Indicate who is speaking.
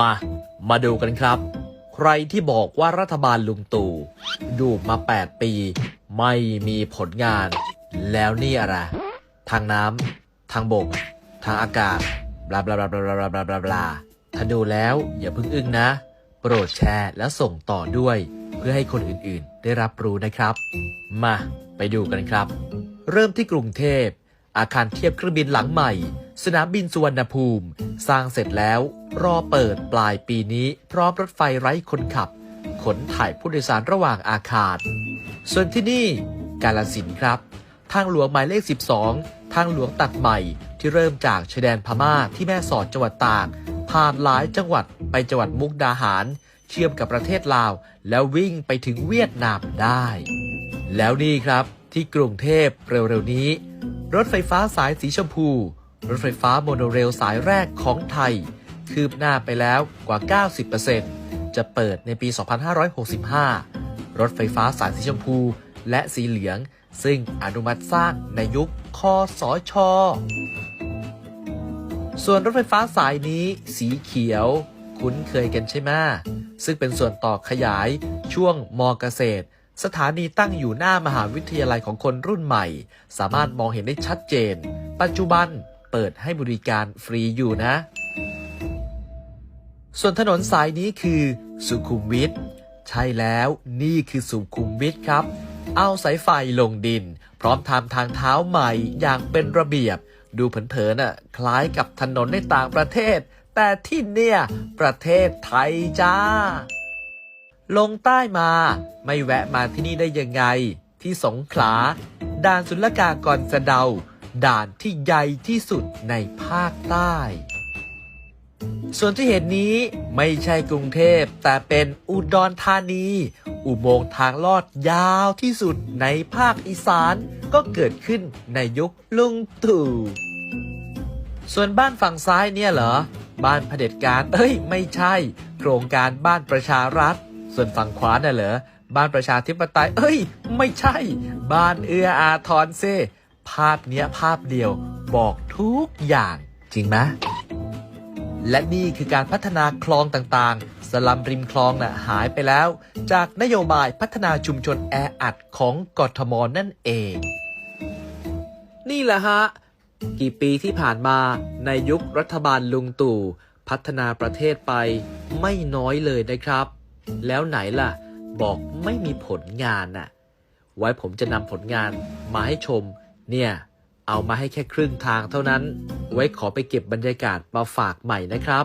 Speaker 1: มา มาดูกันครับ ใครที่บอกว่ารัฐบาลลุงตู่ดูมา 8 ปี ไม่มีผลงาน แล้วนี่อะไร ทางน้ำทางบก ทางอากาศบลาบลาบลาบลาบลาบลาบลาถ้าดูแล้วอย่าเพิ่งอึ้งนะ โปรดแชร์และส่งต่อด้วย เพื่อให้คนอื่นๆ ได้รับรู้นะครับ มาไปดูกันครับ เริ่มที่กรุงเทพอาคารเทียบเครื่องบินหลังใหม่ สนามบินสุวรรณภูมิ สร้างเสร็จแล้ว รอเปิดปลายปีนี้ พร้อมรถไฟไร้คนขับ ขนถ่ายผู้โดยสารระหว่างอาคาร ส่วนที่นี่ กาลสินครับ ทางหลวงหมายเลข 12 ทางหลวงตัดใหม่ที่เริ่มจากชายแดนพม่าที่แม่สอดจังหวัดตากผ่านหลายจังหวัดไปจังหวัดมุกดาหาร เชื่อมกับประเทศลาว แล้ววิ่งไปถึงเวียดนามได้ แล้วนี่ครับที่กรุงเทพเร็วๆนี้ รถไฟฟ้าสายสีชมพู รถไฟฟ้าโมโนเรลสายแรกของไทย คืบหน้าไปแล้วกว่า 90%จะเปิดในปี 2565 รถไฟฟ้าสายสีชมพู และสีเหลือง ซึ่งอนุมัติสร้างในยุคคอสอชอส่วนรถไฟฟ้าสายนี้สีเขียว คุ้นเคยกันใช่ไหมซึ่งเป็นส่วนต่อขยายช่วงมเกษตร สถานีตั้งอยู่หน้ามหาวิทยาลัยของคนรุ่นใหม่ สามารถมองเห็นได้ชัดเจน ปัจจุบันเปิดให้บริการฟรีอยู่นะ ส่วนถนนสายนี้คือสุขุมวิท ใช่แล้วนี่คือสุขุมวิทครับ เอาสายไฟลงดิน พร้อมทำทางเท้าใหม่อย่างเป็นระเบียบ ดูเผินๆน่ะคล้ายกับถนนในต่างประเทศ แต่ที่เนี่ยประเทศไทยจ้า ลงใต้มาไม่แวะมาที่นี่ได้ยังไง ที่สงขลา ด่านศุลกากรสะเดา ด่านที่ใหญ่ที่สุดในภาคใต้ ส่วนที่เห็นนี้ไม่ใช่กรุงเทพ แต่เป็นอุดรธานี อุโมงค์ทางลอดยาวที่สุดในภาคอีสานก็เกิดขึ้นในยุคลุงตู่ส่วนบ้านฝั่งซ้ายเนี่ยเหรอ บ้านเผด็จการ เอ้ย ไม่ใช่ โครงการบ้านประชารัฐ ส่วนฝั่งขวาน่ะเหรอ บ้านประชาธิปไตย เอ้ย ไม่ใช่ บ้านเอื้ออาทรเซ ภาพเนี้ยภาพเดียวบอกทุกอย่างจริงไหม และนี่คือการพัฒนาคลองต่างๆ สลัมริมคลองน่ะหายไปแล้ว จากนโยบายพัฒนาชุมชนแออัดของกทมนั่นเอง นี่แหละฮะ กี่ปีที่ผ่านมาในยุครัฐบาลลุงตู่ พัฒนาประเทศไปไม่น้อยเลยนะครับ แล้วไหนล่ะ บอกไม่มีผลงานน่ะ ไว้ผมจะนำผลงานมาให้ชมเนี่ย เอามาให้แค่ครึ่งทางเท่านั้น ไว้ขอไปเก็บบรรยากาศมาฝากใหม่นะครับ